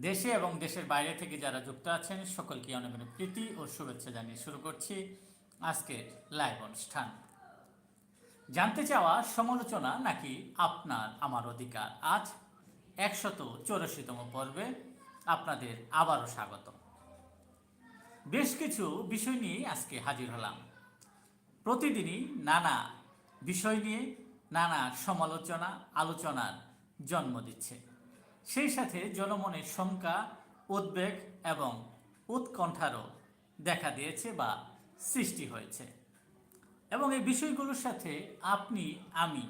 দেশে এবং দেশের বাইরে থেকে যারা যুক্ত আছেন, সকলকে অনেক অনেক প্রীতি ও শুভেচ্ছা জানিয়ে শুরু করছি আজকের লাইভ অনুষ্ঠান। জানতে চাওয়া সমালোচনা নাকি আপনার আমার অধিকার? আজ একশত চৌরাশিতম পর্বে আপনাদের আবারও স্বাগত বেশ কিছু বিষয় নিয়ে আজকে হাজির হলাম। প্রতিদিনই নানা বিষয় নিয়ে নানা সমালোচনা, আলোচনার জন্ম দিচ্ছে। সেই সাথে জনমনের শঙ্কা উদ্বেগ এবং উৎকণ্ঠারও দেখা দিয়েছে বা সৃষ্টি হয়েছে। এবং এই বিষয়গুলোর সাথে আপনি, আমি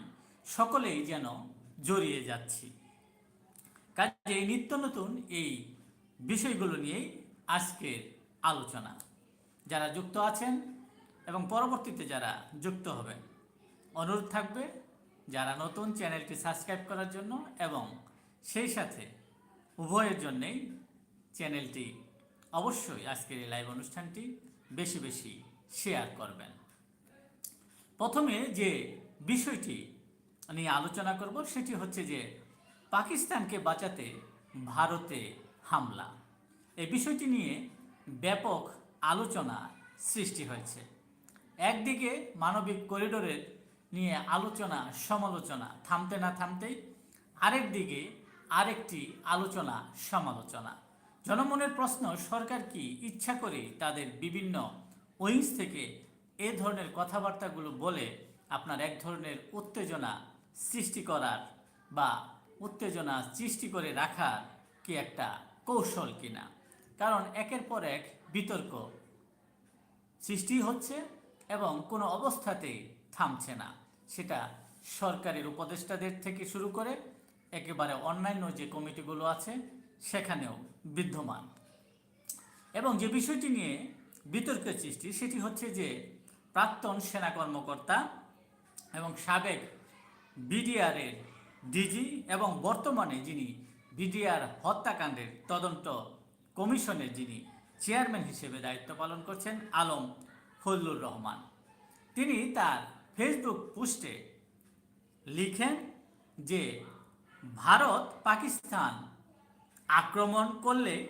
সকলেই যেন জড়িয়ে যাচ্ছি। কাজে এই নিত্য নতুন এই বিষয়গুলো নিয়েই আজকের আলোচনা। যারা যুক্ত আছেন এবং পরবর্তীতে যারা যুক্ত হবেন, অনুরোধ থাকবে যারা নতুন চ্যানেলটি সাবস্ক্রাইব করার জন্য এবং সেই সাথে উভয়ের জন্যেই চ্যানেলটি অবশ্যই আজকের এই লাইভ অনুষ্ঠানটি বেশি বেশি শেয়ার করবেন। প্রথমে যে বিষয়টি নিয়ে আলোচনা করব সেটি হচ্ছে যে পাকিস্তানকে বাঁচাতে ভারতে হামলা। এই বিষয়টি নিয়ে ব্যাপক আলোচনা সৃষ্টি হয়েছে। একদিকে মানবিক করিডোরের নিয়ে আলোচনা, সমালোচনা থামতে না থামতেই আরেক দিকে আরেকটি আলোচনা, সমালোচনা। জনমনের প্রশ্ন, সরকার কি ইচ্ছা করে তাদের বিভিন্ন উইংস থেকে এ ধরনের কথাবার্তাগুলো বলে আপনার এক ধরনের উত্তেজনা সৃষ্টি করার বা উত্তেজনা সৃষ্টি করে রাখার কি একটা কৌশল কিনা? কারণ একের পর এক বিতর্ক সৃষ্টি হচ্ছে এবং কোনো অবস্থাতেই থামছে না। সেটা সরকারের উপদেষ্টাদের থেকে শুরু করে একেবারে অন্যান্য যে কমিটিগুলো আছে, সেখানেও বিদ্যমান। এবং যে বিষয়টি নিয়ে বিতর্কের সৃষ্টি, সেটি হচ্ছে যে প্রাক্তন সেনা কর্মকর্তা এবং সাবেক বিডিআরের ডিজি এবং বর্তমানে যিনি বিডিআর হত্যাকাণ্ডের তদন্ত কমিশনের যিনি চেয়ারম্যান হিসেবে দায়িত্ব পালন করছেন, আলম ফজলুর রহমান। তিনি তার ফেসবুক পোস্টে লিখেন যে ভারত, পাকিস্তান আক্রমণ করলে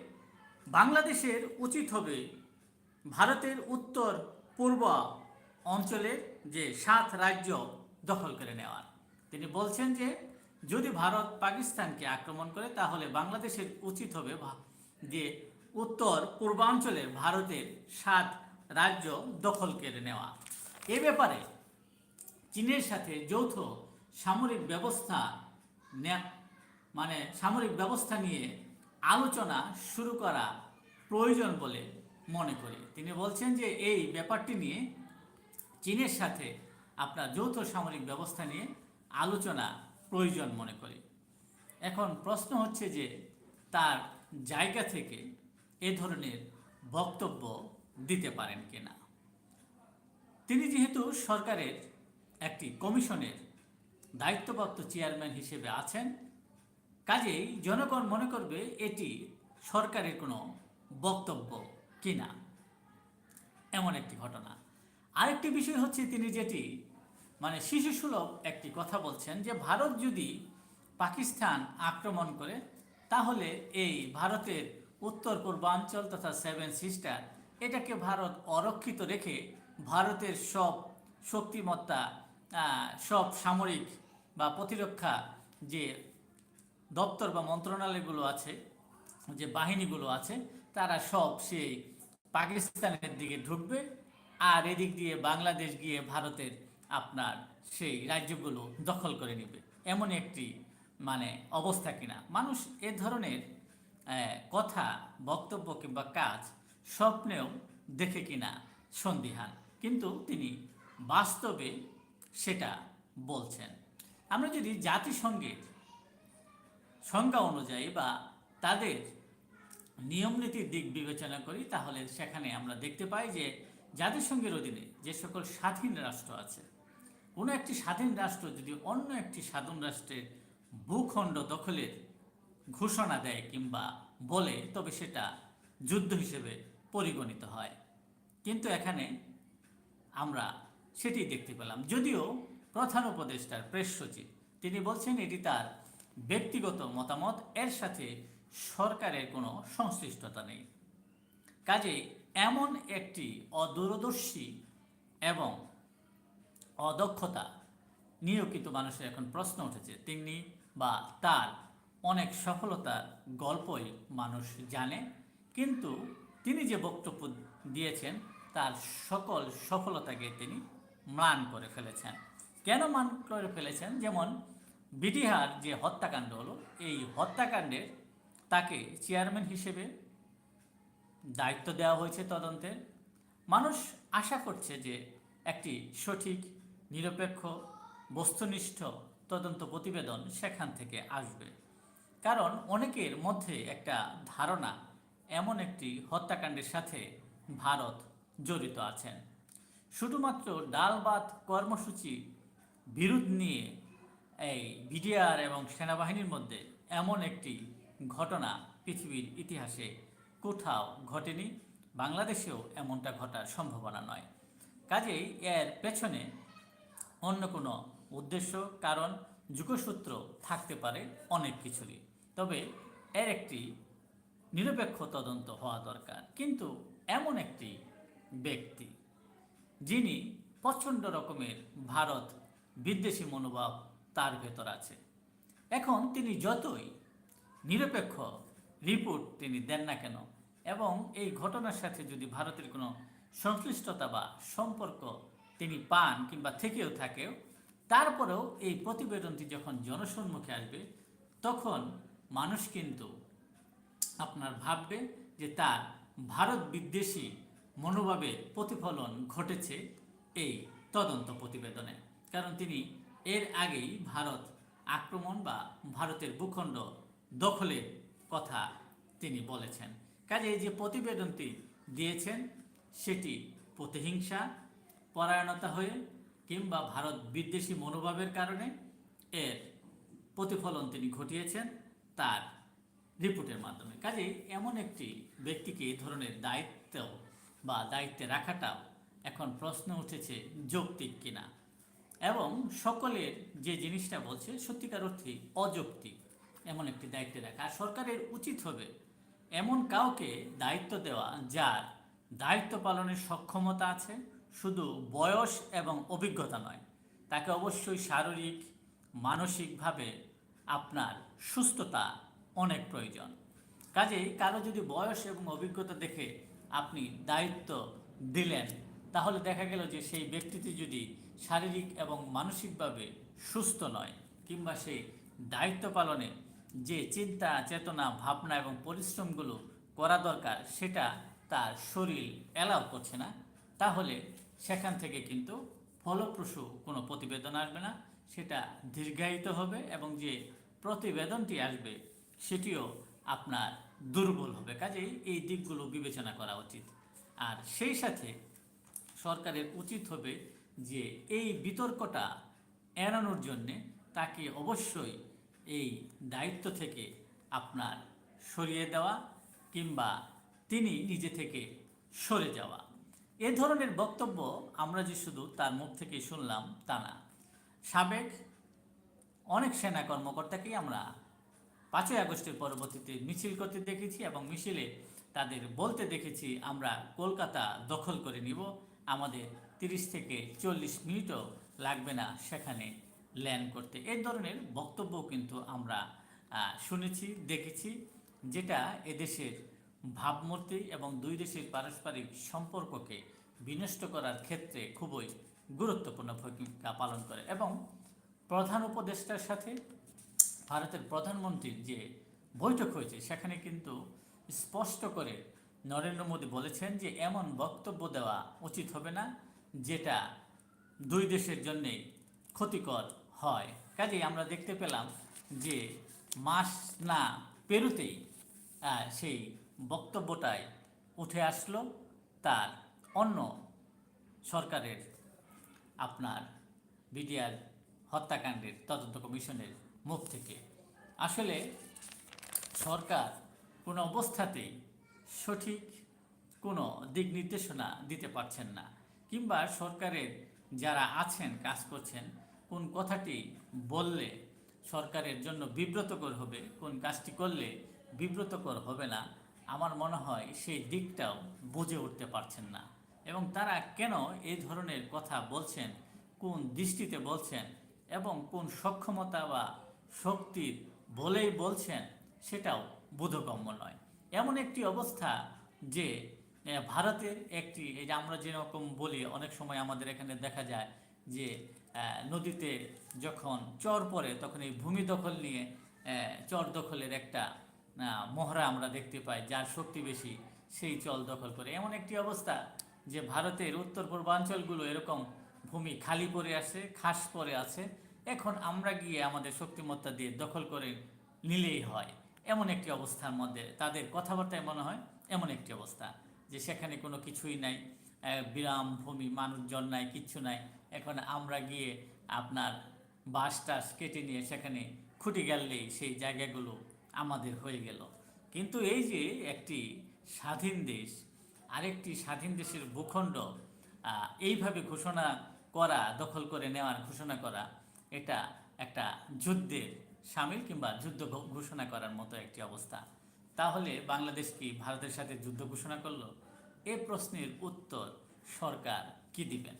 বাংলাদেশের উচিত হবে ভারতের উত্তর, পূর্ব অঞ্চলের যে সাত রাজ্য দখল করে নেওয়ার। তিনি বলছেন যে, যদি ভারত পাকিস্তানকে আক্রমণ করে, তাহলে বাংলাদেশের উচিত হবে যে উত্তর পূর্বাঞ্চলের ভারতের সাত রাজ্য দখল করে নেওয়া। এ ব্যাপারে চীনের সাথে যৌথ সামরিক ব্যবস্থা মানে সামরিক ব্যবস্থা নিয়ে আলোচনা শুরু করা প্রয়োজন বলে মনে করি। তিনি বলছেন যে এই ব্যাপারটি নিয়ে চীনের সাথে আপনার যৌথ সামরিক ব্যবস্থা নিয়ে আলোচনা প্রয়োজন মনে করি। এখন প্রশ্ন হচ্ছে যে তার জায়গা থেকে এ ধরনের বক্তব্য দিতে পারেন কিনা? তিনি যেহেতু সরকারের একটি কমিশনের দায়িত্বপ্রাপ্ত চেয়ারম্যান হিসেবে আছেন। কাজেই জনগণ মনে করবে এটি সরকারের কোনো বক্তব্য কিনা। এমন একটি ঘটনা। আরেকটি বিষয় হচ্ছে তিনি যেটি মানে শিশুসুলভ একটি কথা বলছেন যে, ভারত যদি পাকিস্তান আক্রমণ করে, তাহলে এই ভারতের উত্তর পূর্বাঞ্চল তথা সেভেন সিস্টার, এটাকে ভারত অরক্ষিত রেখে ভারতের সব শক্তিমত্তা সব সামরিক বা প্রতিরক্ষা যে দপ্তর বা মন্ত্রণালয়গুলো আছে, যে বাহিনীগুলো আছে, তারা সব সেই পাকিস্তানের দিকে ঢুকবে আর এদিক দিয়ে বাংলাদেশ গিয়ে ভারতের আপনার সেই রাজ্যগুলো দখল করে নেবে। এমন একটি মানে অবস্থা কিনা? মানুষ এ ধরনের কথা, বক্তব্য কিংবা কাজ স্বপ্নেও দেখে কিনা সন্দিহান। কিন্তু তিনি বাস্তবে সেটা বলছেন। আমরা যদি জাতিসংঘের সংজ্ঞা অনুযায়ী বা তাদের নিয়মনীতির দিক বিবেচনা করি, তাহলে সেখানে আমরা দেখতে পাই যে জাতিসংঘের অধীনে যে সকল স্বাধীন রাষ্ট্র আছে, কোনো একটি স্বাধীন রাষ্ট্র যদি অন্য একটি স্বাধীন রাষ্ট্রের ভূখণ্ড দখলের ঘোষণা দেয় কিংবা বলে, তবে সেটা যুদ্ধ হিসেবে পরিগণিত হয়। কিন্তু এখানে আমরা সেটি দেখতে পেলাম। যদিও প্রধান উপদেষ্টার প্রেস সচিব, তিনি বলছেন এটি তার ব্যক্তিগত মতামত, এর সাথে সরকারের কোনো সংশ্লিষ্টতা নেই। কাজে এমন একটি অদূরদর্শী এবং অদক্ষতা নিয়েও কিন্তু মানুষের এখন প্রশ্ন উঠেছে। তিনি বা তার অনেক সফলতার গল্পই মানুষ জানে, কিন্তু তিনি যে বক্তব্য দিয়েছেন, তার সকল সফলতাকে তিনি ম্লান করে ফেলেছেন। কেন মান করে ফেলেছেন? যেমন বিটিহার যে হত্যাকাণ্ড হলো, এই হত্যাকাণ্ডের তাকে চেয়ারম্যান হিসেবে দায়িত্ব দেওয়া হয়েছে তদন্তের মানুষ আশা করছে যে একটি সঠিক, নিরপেক্ষ, বস্তুনিষ্ঠ তদন্ত প্রতিবেদন সেখান থেকে আসবে। কারণ অনেকের মধ্যে একটা ধারণা, এমন একটি হত্যাকাণ্ডের সাথে ভারত জড়িত আছেন। শুধুমাত্র ডালবাত কর্মসূচি বিরোধ নিয়ে এই বিডিআর এবং সেনাবাহিনীর মধ্যে এমন একটি ঘটনা পৃথিবীর ইতিহাসে কোথাও ঘটেনি, বাংলাদেশেও এমনটা ঘটার সম্ভাবনা নয়। কাজেই এর পেছনে অন্য কোনো উদ্দেশ্য, কারণ, যুগসূত্র থাকতে পারে অনেক কিছুরই। তবে এর একটি নিরপেক্ষ তদন্ত হওয়া দরকার। কিন্তু এমন একটি ব্যক্তি যিনি প্রচণ্ড রকমের ভারত বিদ্বেষী মনোভাব তার ভেতর আছে। এখন তিনি যতই নিরপেক্ষ রিপোর্ট তিনি দেন না কেন, এবং এই ঘটনার সাথে যদি ভারতের কোনো সংশ্লিষ্টতা বা সম্পর্ক তিনি পান কিংবা থেকেও থাকেও তারপরেও এই প্রতিবেদনটি যখন জনসম্মুখে আসবে, তখন মানুষ কিন্তু আপনার ভাববে যে তার ভারত বিদ্বেষী মনোভাবের প্রতিফলন ঘটেছে এই তদন্ত প্রতিবেদনে। কারণ তিনি এর আগেই ভারত আক্রমণ বা ভারতের ভূখণ্ড দখলের কথা তিনি বলেছেন। কাজে যে প্রতিবেদনটি দিয়েছেন, সেটি প্রতিহিংসা, পরায়ণতা হয়ে কিংবা ভারত বিদ্বেষী মনোভাবের কারণে এর প্রতিফলন তিনি ঘটিয়েছেন তার রিপোর্টের মাধ্যমে। কাজেই এমন একটি ব্যক্তিকে এই ধরনের দায়িত্ব বা দায়িত্বে রাখাটাও এখন প্রশ্ন উঠেছে যৌক্তিক কিনা। এবং সকলের যে জিনিসটা বলছে, সত্যিকার অর্থে অযৌক্তিক এমন একটি দায়িত্বে রাখা। আর সরকারের উচিত হবে এমন কাউকে দায়িত্ব দেওয়া যার দায়িত্ব পালনের সক্ষমতা আছে, শুধু বয়স এবং অভিজ্ঞতা নয়, তাকে অবশ্যই শারীরিক, মানসিকভাবে আপনার সুস্থতা অনেক প্রয়োজন। কাজেই কারও যদি বয়স এবং অভিজ্ঞতা দেখে আপনি দায়িত্ব দিলেন, তাহলে দেখা গেল যে সেই ব্যক্তিটি যদি শারীরিক এবং মানসিকভাবে সুস্থ নয় কিংবা সেই দায়িত্ব পালনে যে চিন্তা, চেতনা, ভাবনা এবং পরিশ্রমগুলো করা দরকার, সেটা তার শরীর অ্যালাউ করছে না, তাহলে সেখান থেকে কিন্তু ফলপ্রসূ কোনো প্রতিবেদন আসবে না। সেটা দীর্ঘায়িত হবে এবং যে প্রতিবেদনটি আসবে, সেটিও আপনার দুর্বল হবে। কাজেই এই দিকগুলো বিবেচনা করা উচিত। আর সেই সাথে সরকারের উচিত হবে যে এই বিতর্কটা এড়ানোর জন্যে তাকে অবশ্যই এই দায়িত্ব থেকে আপনার সরিয়ে দেওয়া কিংবা তিনি নিজে থেকে সরে যাওয়া। এ ধরনের বক্তব্য আমরা যে শুধু তার মুখ থেকে শুনলাম তা না। সাবেক অনেক সেনা কর্মকর্তাকেই আমরা পাঁচই আগস্টের পরবর্তীতে মিছিল করতে দেখেছি এবং মিছিলে তাদের বলতে দেখেছি, আমরা কলকাতা দখল করে নিব। আমাদের তিরিশ থেকে চল্লিশ মিনিটও লাগবে না সেখানে ল্যান্ড করতে। এই ধরনের বক্তব্য কিন্তু আমরা শুনেছি, দেখেছি, যেটা এদেশের ভাবমূর্তি এবং দুই দেশের পারস্পরিক সম্পর্ককে বিনষ্ট করার ক্ষেত্রে খুবই গুরুত্বপূর্ণ ভূমিকা পালন করে এবং প্রধান উপদেষ্টার সাথে ভারতের প্রধানমন্ত্রীর যে বৈঠক হয়েছে, সেখানে কিন্তু স্পষ্ট করে নরেন্দ্র মোদী বলেছেন যে এমন বক্তব্য দেওয়া উচিত হবে না, যেটা দুই দেশের জন্যেই ক্ষতিকর হয়। কাজেই আমরা দেখতে পেলাম যে মাস না পেরুতেই সেই বক্তব্যটাই উঠে আসলো তার অন্য সরকারের, আপনার বিডিআর হত্যাকাণ্ডের তদন্ত কমিশনের মুখ থেকে। আসলে সরকার কোনো অবস্থাতেই সঠিক কোনো দিক নির্দেশনা দিতে পারছেন না, কিংবা সরকারের যারা আছেন, কাজ করছেন, কোন কথাটি বললে সরকারের জন্য বিব্রতকর হবে, কোন কাজটি করলে বিব্রতকর হবে না, আমার মনে হয় সেই দিকটাও বুঝে উঠতে পারছেন না। এবং তারা কেন এই ধরনের কথা বলছেন, কোন দৃষ্টিতে বলছেন, এবং কোন সক্ষমতা বা শক্তির বলেই বলছেন, সেটাও বোধগম্য নয়। এমন একটি অবস্থা যে ভারতের একটি, এই যে আমরা যেরকম বলি, অনেক সময় আমাদের এখানে দেখা যায় যে নদীতে যখন চর পড়ে, তখন এই ভূমি দখল নিয়ে চর দখলের একটা মহড়া আমরা দেখতে পাই, যার শক্তি বেশি, সেই চল দখল করে। এমন একটি অবস্থা যে, ভারতের উত্তর পূর্বাঞ্চলগুলো এরকম ভূমি খালি পড়ে আছে খাস পড়ে আছে এখন আমরা গিয়ে আমাদের শক্তিমত্তা দিয়ে দখল করে নিলেই হয়। এমন একটি অবস্থার মধ্যে তাদের কথাবার্তায় মনে হয় এমন একটি অবস্থা যে সেখানে কোনো কিছুই নাই বিরাম, ভূমি, মানুষজন নাই, কিচ্ছু নাই। এখন আমরা গিয়ে আপনার বাঁশ টাস কেটে নিয়ে সেখানে খুঁটি গেললেই সেই জায়গাগুলো আমাদের হয়ে গেল। কিন্তু এই যে একটি স্বাধীন দেশ, আরেকটি স্বাধীন দেশের ভূখণ্ড এইভাবে ঘোষণা করা, দখল করে নেওয়ার ঘোষণা করা এটা একটা যুদ্ধের সামিল কিংবা যুদ্ধ ঘোষণা করার মতো একটি অবস্থা। তাহলে বাংলাদেশ কি ভারতের সাথে যুদ্ধ ঘোষণা করল? এ প্রশ্নের উত্তর সরকার কি দিবেন?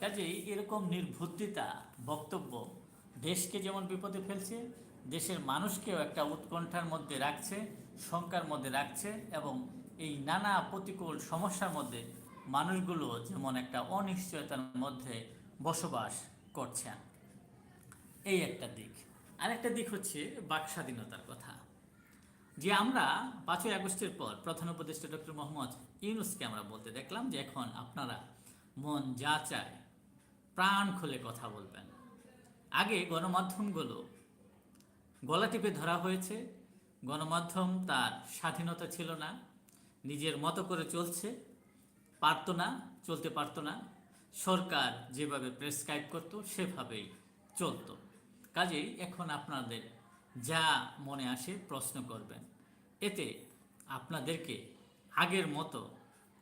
কাজেই এরকম নির্বুদ্ধিতা বক্তব্য দেশকে যেমন বিপদে ফেলছে, দেশের মানুষকেও একটা উৎকণ্ঠার মধ্যে রাখছে, শঙ্কার মধ্যে রাখছে এবং এই নানা প্রতিকূল সমস্যার মধ্যে মানুষগুলো যেমন একটা অনিশ্চয়তার মধ্যে বসবাস করছেন। এই একটা দিক। আরেকটা দিক হচ্ছে বাক স্বাধীনতার কথা। যে আমরা পাঁচই আগস্টের পর প্রধান উপদেষ্টা ডক্টর মোহাম্মদ ইউনুসকে আমরা বলতে দেখলাম যে এখন আপনারা মন যা চায় প্রাণ খুলে কথা বলবেন। আগে গণমাধ্যমগুলো গলা টিপে ধরা হয়েছে, গণমাধ্যম তার স্বাধীনতা ছিল না, নিজের মতো করে চলছে, পারতো না, চলতে পারতো না, সরকার যেভাবে প্রেসক্রাইব করতো, সেভাবেই চলতো। কাজেই এখন আপনাদের যা মনে আসে প্রশ্ন করবেন। এতে আপনাদেরকে আগের মতো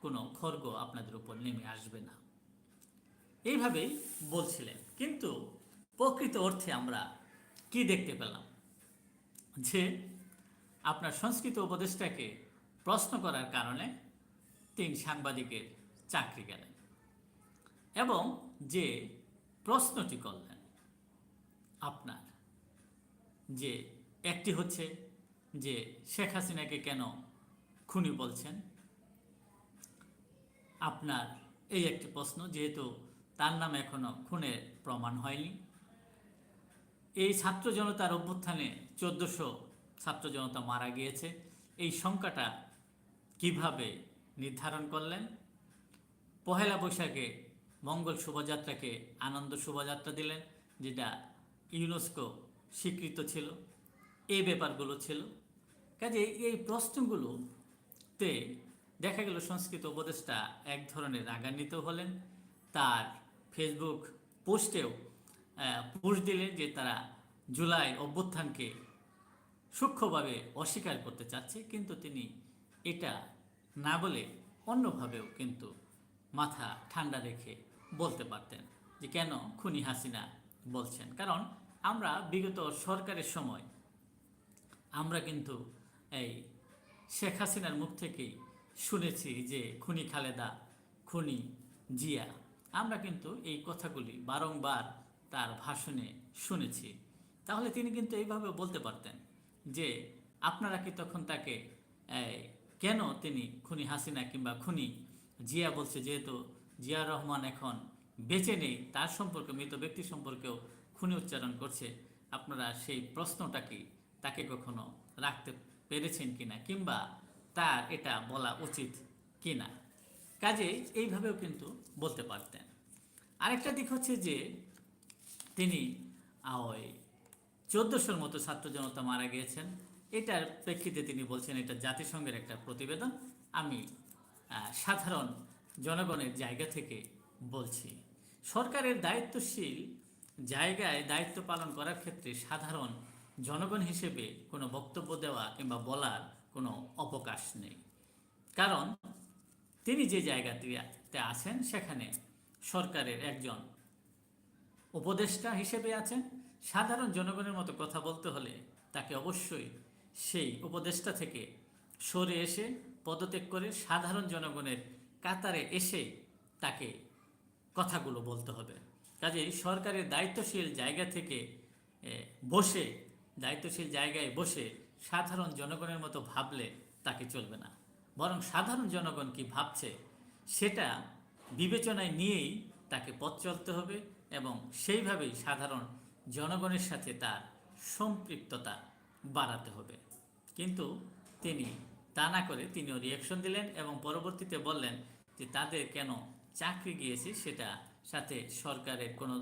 কোনো খর্গ আপনাদের উপর নেমে আসবে না। এইভাবেই বলছিলেন। কিন্তু প্রকৃত অর্থে আমরা কি দেখতে পেলাম? যে আপনার সংস্কৃত উপদেষ্টাকে প্রশ্ন করার কারণে তিন সাংবাদিকের চাকরি গেলেন এবং যে প্রশ্নটি করলেন আপনার। যে একটি হচ্ছে যে শেখ হাসিনাকে কেন খুনি বলছেন? আপনার এই একটি প্রশ্ন, যেহেতু তার নাম এখনও খুনের প্রমাণ হয়নি। এই ছাত্র জনতার অভ্যুত্থানে চোদ্দশো ছাত্র জনতা মারা গিয়েছে। এই সংখ্যাটা কীভাবে নির্ধারণ করলেন? পহেলা বৈশাখে মঙ্গল শোভাযাত্রাকে আনন্দ শোভাযাত্রা দিলেন, যেটা ইউনেস্কো স্বীকৃত ছিল, এই ব্যাপারগুলো ছিল। কাজে এই প্রশ্নগুলোতে দেখা গেল সংস্কৃত উপদেষ্টা এক ধরনের রাগান্বিত হলেন। তার ফেসবুক পোস্টেও পোস্ট দিলেন যে তারা জুলাই অভ্যুত্থানকে সূক্ষ্মভাবে অস্বীকার করতে চাচ্ছে, কিন্তু তিনি এটা না বলে অন্যভাবেও কিন্তু মাথা ঠান্ডা রেখে বলতে পারতেন যে কেন খুনি হাসিনা বলছেন। কারণ আমরা বিগত সরকারের সময় আমরা কিন্তু এই শেখ হাসিনার মুখ থেকেই শুনেছি যে খুনি খালেদা, খুনি জিয়া। আমরা কিন্তু এই কথাগুলি বারংবার তার ভাষণে শুনেছি। তাহলে তিনি কিন্তু এইভাবে বলতে পারতেন যে আপনারা কি তখন তাকে কেন তিনি খুনি হাসিনা কিংবা খুনি জিয়া বলছে? যেহেতু জিয়া রহমান এখন বেঁচে নেই, তার সম্পর্কে, মৃত ব্যক্তি সম্পর্কেও খুনি উচ্চারণ করছে। আপনারা সেই প্রশ্নটা কি তাকে কখনো রাখতে পেরেছেন কিনা, কিংবা তার এটা বলা উচিত কিনা? কাজে এইভাবেও কিন্তু বলতে পারতেন। আরেকটা দিক হচ্ছে যে তিনি ওই চোদ্দশোর মতো ছাত্র জনতা মারা গিয়েছেন। এটার প্রেক্ষিতে তিনি বলছেন, এটা জাতিসংঘের একটা প্রতিবেদন। আমি সাধারণ জনগণের জায়গা থেকে বলছি। সরকারের দায়িত্বশীল জায়গায় দায়িত্ব পালন করার ক্ষেত্রে সাধারণ জনগণ হিসেবে কোনো বক্তব্য দেওয়া কিংবা বলার কোনো অবকাশ নেই। কারণ তিনি যে জায়গাটিতে আছেন, সেখানে সরকারের একজন উপদেষ্টা হিসেবে আছেন। সাধারণ জনগণের মতো কথা বলতে হলে তাকে অবশ্যই সেই উপদেষ্টা থেকে সরে এসে পদত্যাগ করে সাধারণ জনগণের কাতারে এসে তাকে কথাগুলো বলতে হবে। কাজেই সরকারের দায়িত্বশীল জায়গা থেকে বসে, দায়িত্বশীল জায়গায় বসে সাধারণ জনগণের মতো ভাবলে তাকে চলবে না। বরং সাধারণ জনগণ কি ভাবছে, সেটা বিবেচনায় নিয়েই তাকে পথ চলতে হবে এবং সেইভাবেই সাধারণ জনগণের সাথে তার সম্পৃক্ততা বাড়াতে হবে। কিন্তু তিনি তা না করে তিনিও রিয়াকশন দিলেন এবং পরবর্তীতে বললেন যে তাদের কেন চাকরি গিয়েছে সেটা সাথে সরকারের কোনো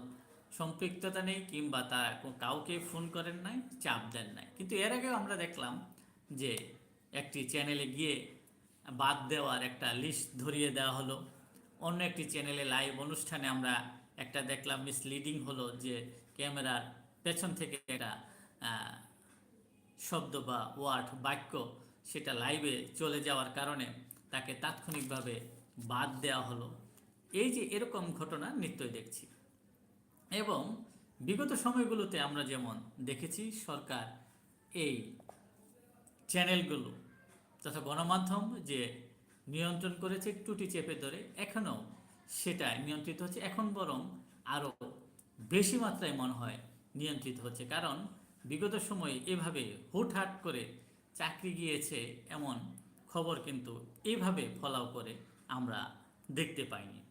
সম্পৃক্ততা নেই কিংবা তার কাউকে ফোন করেন নাই, চাপ দেন নাই। কিন্তু এর আগেও আমরা দেখলাম যে একটি চ্যানেলে গিয়ে বাদ দেওয়ার একটা লিস্ট ধরিয়ে দেওয়া হলো। অন্য একটি চ্যানেলে লাইভ অনুষ্ঠানে আমরা একটা দেখলাম মিসলিডিং হলো যে ক্যামেরার পেছন থেকে একটা শব্দ বা ওয়ার্ড বাক্য সেটা লাইভে চলে যাওয়ার কারণে তাকে তাৎক্ষণিকভাবে বাদ দেওয়া হলো। এই যে এরকম ঘটনা নিত্যই দেখছি। এবং বিগত সময়গুলোতে আমরা যেমন দেখেছি, সরকার এই চ্যানেলগুলো তথা গণমাধ্যম যে নিয়ন্ত্রণ করেছে টুটি চেপে ধরে, এখনও সেটা নিয়ন্ত্রিত হচ্ছে। এখন বরং আরও বেশি মাত্রায় মনে হয় নিয়ন্ত্রিত হচ্ছে। কারণ বিগত সময়ে এভাবে হুটহাট করে চাকরি গিয়েছে এমন খবর কিন্তু এইভাবে ফলাও করে আমরা দেখতে পাইনি।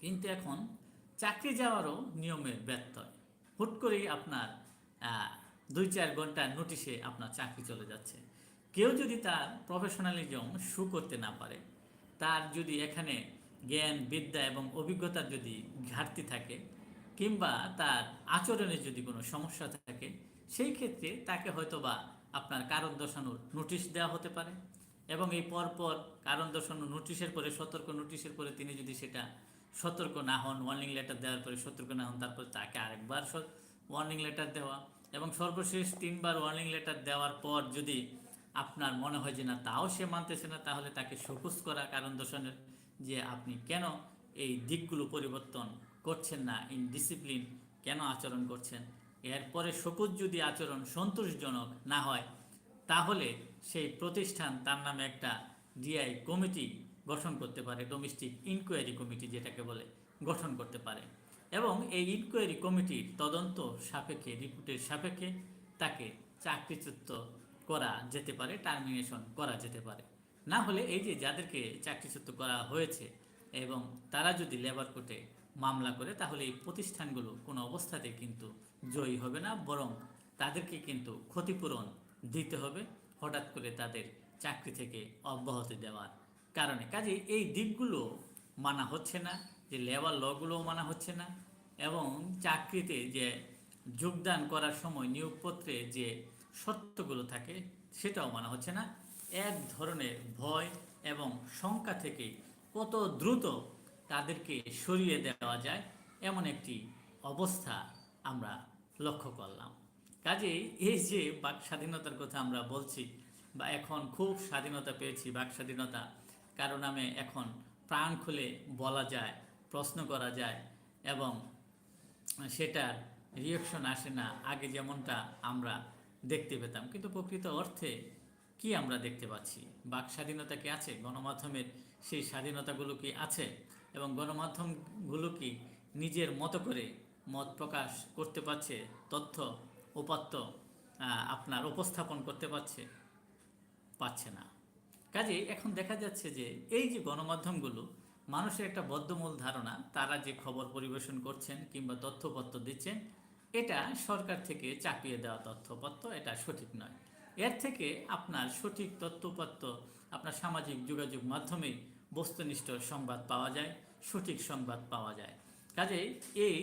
কিন্তু এখন চাকরি যাওয়ারও নিয়মের ব্যত্যয় হুট করেই আপনার দুই চার ঘণ্টার নোটিশে আপনার চাকরি চলে যাচ্ছে। কেউ যদি তার প্রফেশনালিজম শু করতে না পারে, তার যদি এখানে জ্ঞান, বিদ্যা এবং অভিজ্ঞতার যদি ঘাটতি থাকে কিংবা তার আচরণে যদি কোনো সমস্যা থাকে, সেই ক্ষেত্রে তাকে হয়তোবা আপনার কারণ দর্শানোর নোটিশ দেওয়া হতে পারে এবং এই পরপর কারণ দর্শানো নোটিশের পরে, সতর্ক নোটিশের পরে তিনি যদি সেটা সতর্ক না হন ওয়ার্নিং লেটার দেওয়ার পরে সতর্ক না হন, তারপর তাকে আরেকবার ওয়ার্নিং লেটার দেওয়া। এবং সর্বশেষ তিনবার ওয়ার্নিং লেটার দেওয়ার পর যদি আপনার মনে হয় যে না, তাও সে মানতেছে না, তাহলে তাকে সকুজ করা কারণ দর্শনের যে আপনি কেন এই দিকগুলো পরিবর্তন করছেন না ইন ডিসিপ্লিন কেন আচরণ করছেন? এরপরে সকুজ যদি আচরণ সন্তোষজনক না হয়, তাহলে সেই প্রতিষ্ঠান তার নামে একটা ডিআই কমিটি গঠন করতে পারে ডোমেস্টিক ইনকোয়ারি কমিটি যেটাকে বলে, গঠন করতে পারে। এবং এই ইনকোয়ারি কমিটির তদন্ত সাপেক্ষে রিপোর্টের সাপেক্ষে তাকে চাকরিচ্যুত করা যেতে পারে টার্মিনেশন করা যেতে পারে। না হলে এই যে যাদেরকে চাকরিচ্যুত করা হয়েছে এবং তারা যদি লেবার কোর্টে মামলা করে, তাহলে এই প্রতিষ্ঠানগুলো কোনো অবস্থাতে কিন্তু জয়ী হবে না, বরং তাদেরকে কিন্তু ক্ষতিপূরণ দিতে হবে, হঠাৎ করে তাদের চাকরি থেকে অব্যাহতি দেওয়ার কারণে। কাজে এই দিকগুলো মানা হচ্ছে না, যে লেবার লগুলোও মানা হচ্ছে না, এবং চাকরিতে যে যোগদান করার সময় নিয়োগপত্রে যে শর্তগুলো থাকে, সেটাও মানা হচ্ছে না। এক ধরনের ভয় এবং শঙ্কা থেকে কত দ্রুত তাদেরকে সরিয়ে দেওয়া যায়, এমন একটি অবস্থা আমরা লক্ষ্য করলাম। কাজে এই যে বাক স্বাধীনতার কথা আমরা বলছি, বা এখন খুব স্বাধীনতা পেয়েছি বাক স্বাধীনতা কারও নামে এখন প্রাণ খুলে বলা যায়, প্রশ্ন করা যায় এবং সেটার রিয়াকশন আসে না। আগে যেমনটা আমরা দেখতে পেতাম। কিন্তু প্রকৃত অর্থে কি আমরা দেখতে পাচ্ছি? বাক স্বাধীনতা কি আছে? গণমাধ্যমের সেই স্বাধীনতাগুলো কি আছে? এবং গণমাধ্যমগুলো কি নিজের মতো করে মত প্রকাশ করতে পারছে? তথ্য উপাত্ত আপনার উপস্থাপন করতে পারছে? পাচ্ছে না। কাজে এখন দেখা যাচ্ছে যে এই যে গণমাধ্যমগুলো, মানুষের একটা বদ্ধমূল ধারণা, তারা যে খবর পরিবেশন করছেন কিংবা তথ্যপত্র দিচ্ছেন, এটা সরকার থেকে চাপিয়ে দেওয়া তথ্যপত্র, এটা সঠিক নয়। এর থেকে আপনার সঠিক তথ্যপত্র, আপনার সামাজিক যোগাযোগ মাধ্যমেই বস্তুনিষ্ঠ সংবাদ পাওয়া যায়, সঠিক সংবাদ পাওয়া যায়। কাজেই এই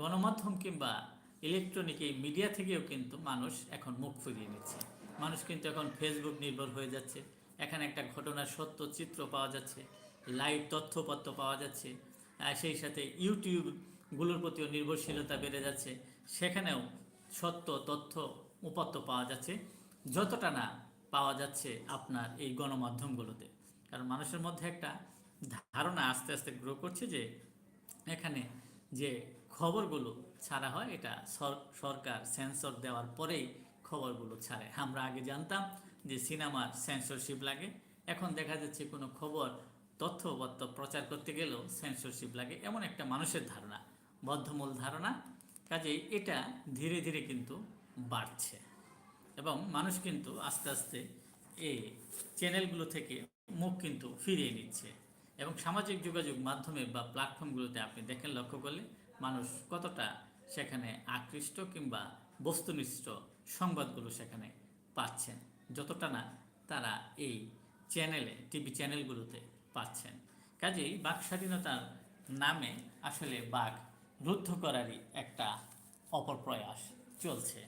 গণমাধ্যম কিংবা ইলেকট্রনিক এই মিডিয়া থেকেও কিন্তু মানুষ এখন মুখ ফিরিয়ে নিচ্ছে। মানুষ কিন্তু এখন ফেসবুক নির্ভর হয়ে যাচ্ছে। এখানে একটা ঘটনার সত্য চিত্র পাওয়া যাচ্ছে লাইভ তথ্যপত্র পাওয়া যাচ্ছে সেই সাথে ইউটিউবগুলোর প্রতিও নির্ভরশীলতা বেড়ে যাচ্ছে, সেখানেও সত্য তথ্য উপাত্ত পাওয়া যাচ্ছে, যতটা না পাওয়া যাচ্ছে আপনার এই গণমাধ্যমগুলোতে। কারণ মানুষের মধ্যে একটা ধারণা আস্তে আস্তে গ্রো করছে যে এখানে যে খবরগুলো ছাড়া হয়, এটা সর- সরকার সেন্সর দেওয়ার পরেই খবরগুলো ছাড়ে। আমরা আগে জানতাম যে সিনেমার সেন্সরশিপ লাগে। এখন দেখা যাচ্ছে কোনো খবর তথ্যবত্ত প্রচার করতে গেলেও সেন্সরশিপ লাগে, এমন একটা মানুষের ধারণা, বদ্ধমূল ধারণা। কাজেই এটা ধীরে ধীরে কিন্তু বাড়ছে এবং মানুষ কিন্তু আস্তে আস্তে এই চ্যানেলগুলো থেকে মুখ কিন্তু ফিরিয়ে নিচ্ছে এবং সামাজিক যোগাযোগ মাধ্যমে বা প্ল্যাটফর্মগুলোতে আপনি দেখেন লক্ষ্য করলে মানুষ কতটা সেখানে আকৃষ্ট কিংবা বস্তুনিষ্ঠ সংবাদগুলো সেখানে পাচ্ছেন। যতটা না তারা এই চ্যানেলে, টিভি চ্যানেলগুলোতে পাচ্ছেন। কাজেই বাক স্বাধীনতার নামে আসলে বাঘ রুদ্ধ করারই একটা অপপ্রয়াস চলছে।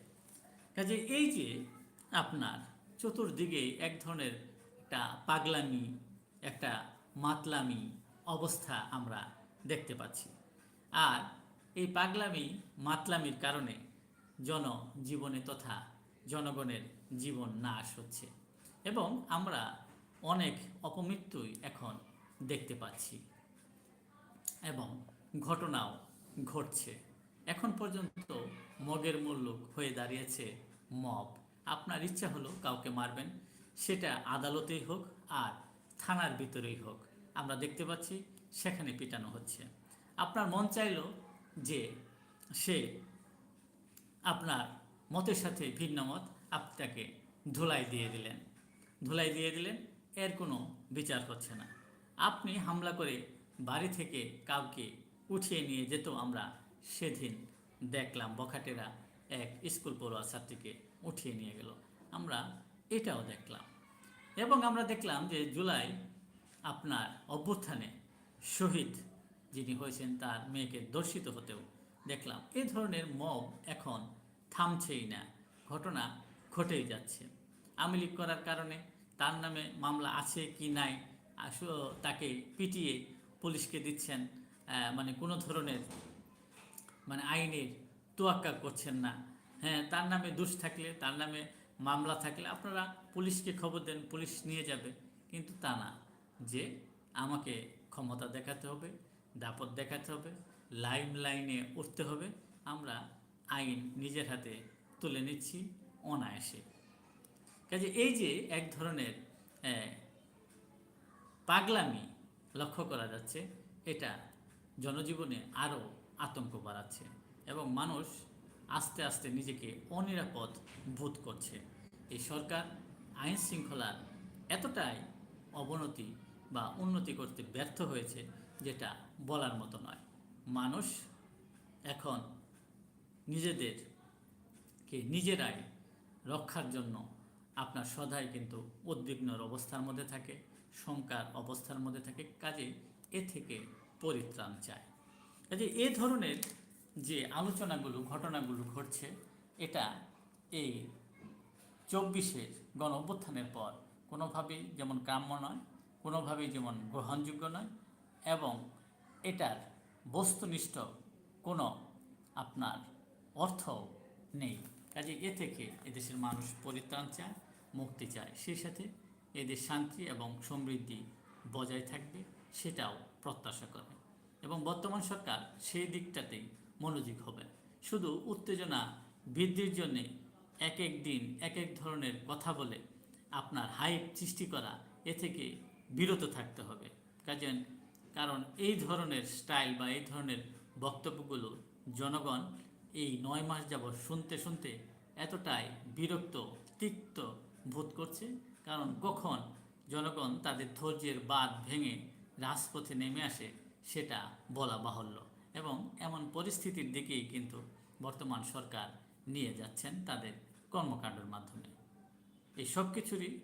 কাজে এই যে আপনার চতুর্দিকে এক ধরনের একটা পাগলামি, একটা মাতলামি অবস্থা আমরা দেখতে পাচ্ছি। আর এই পাগলামি, মাতলামির কারণে জনজীবনে তথা জনগণের জীবন নাশ হচ্ছে। এবং আমরা অনেক অপমৃত্যুই এখন দেখতে পাচ্ছি। এবং ঘটনাও ঘটছে। এখন পর্যন্ত মগের মুল্লুক হয়ে দাঁড়িয়েছে মব। আপনার ইচ্ছা হলো কাউকে মারবেন, সেটা আদালতেই হোক আর থানার ভিতরেই হোক। আমরা দেখতে পাচ্ছি সেখানে পিটানো হচ্ছে। আপনার মন চাইলো যে সে আপনার মতের সাথে ভিন্ন মত আপনাকে ধুলাই দিয়ে দিলেন। ধুলাই দিয়ে দিলেন, এর কোনো বিচার হচ্ছে না। আপনি হামলা করে বাড়ি থেকে কাউকে উঠিয়ে নিয়ে যেত আমরা সেদিন দেখলাম বখাটেরা এক স্কুল পড়ুয়া ছাত্রীকে উঠিয়ে নিয়ে গেল। আমরা এটাও দেখলাম। এবং আমরা দেখলাম যে জুলাই আপনার অভ্যুত্থানে শহীদ যিনি হয়েছেন তার মেয়েকে দর্শিত হতেও দেখলাম। এই ধরনের মব এখন থামছেই না। ঘটনা ঘটেই যাচ্ছে। আওয়ামী লীগ করার কারণে তার নামে মামলা আছে কি নাই তাকে পিটিয়ে পুলিশকে দিচ্ছেন মানে কোনো ধরনের মানে আইনের তোয়াক্কা করছেন না। হ্যাঁ তার নামে দোষ থাকলে, তার নামে মামলা থাকলে আপনারা পুলিশকে খবর দেন, পুলিশ নিয়ে যাবে। কিন্তু তা না, যে আমাকে ক্ষমতা দেখাতে হবে, দাপট দেখাতে হবে লাইন লাইনে উঠতে হবে, আমরা আইন নিজের হাতে তুলে নিচ্ছি। অনায়াসে। কাজে এই যে এক ধরনের পাগলামি লক্ষ্য করা যাচ্ছে, এটা জনজীবনে আরও আতঙ্ক বাড়াচ্ছে এবং মানুষ আস্তে আস্তে নিজেকে অনিরাপদ বোধ করছে। এই সরকার আইন শৃঙ্খলার এতটাই অবনতি বা উন্নতি করতে ব্যর্থ হয়েছে যেটা বলার মতো নয়। মানুষ এখন নিজেদেরকে নিজেরাই রক্ষার জন্য আপনার সদাই কিন্তু উদ্বিগ্নর অবস্থার মধ্যে থাকে, শঙ্কার অবস্থার মধ্যে থাকে, কাজে এ থেকে পরিত্রাণ চায়। কাজে এ ধরনের যে আলোচনাগুলো, ঘটনাগুলো ঘটছে, এটা এই চব্বিশের গণ অভ্যুত্থানের পর কোনোভাবেই যেমন কাম্য নয়, কোনোভাবেই যেমন গ্রহণযোগ্য নয় এবং এটার বস্তুনিষ্ঠ কোনো আপনার অর্থ নেই। কাজে এ থেকে এদেশের মানুষ পরিত্রাণ চায়, মুক্তি চায়। সেই সাথে এদের শান্তি এবং সমৃদ্ধি বজায় থাকবে, সেটাও প্রত্যাশা করে। এবং বর্তমান সরকার সেই দিকটাতেই মনোযোগ হবে। শুধু উত্তেজনা বৃদ্ধির জন্যে এক এক দিন, এক এক ধরনের কথা বলে আপনার হাইপ সৃষ্টি করা এ থেকে বিরত থাকতে হবে। কাজেন, কারণ এই ধরনের স্টাইল বা এই ধরনের বক্তব্যগুলো জনগণ এই নয় মাস যাবৎ শুনতে শুনতে এতটাই বিরক্ত, তিক্ত বোধ করছে। কারণ কখন জনগণ তাদের ধৈর্যের বাঁধ ভেঙে রাজপথে নেমে আসে, সেটা বলা বাহুল্য। এবং এমন পরিস্থিতির দিকেই কিন্তু বর্তমান সরকার নিয়ে যাচ্ছেন তাদের কর্মকাণ্ডের মাধ্যমে। এই সব কিছুরই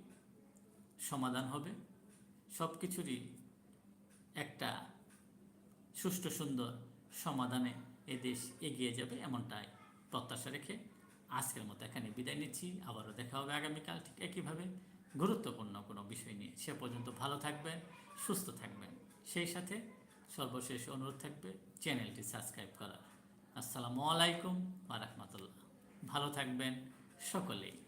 সমাধান হবে। সব কিছুরই একটা সুষ্ঠু সুন্দর সমাধানে এ দেশ এগিয়ে যাবে এমনটাই প্রত্যাশা রেখে আজকের মতো এখানে বিদায় নিচ্ছি। আবারও দেখা হবে আগামীকাল ঠিক একইভাবে। গুরুত্বপূর্ণ কোনো বিষয় নিয়ে সে পর্যন্ত ভালো থাকবেন, সুস্থ থাকবেন। সেই সাথে সর্বশেষ অনুরোধ থাকবে চ্যানেলটি সাবস্ক্রাইব করার। আসসালামু আলাইকুম আ রাহমাতুল্লাহ। ভালো থাকবেন সকলেই।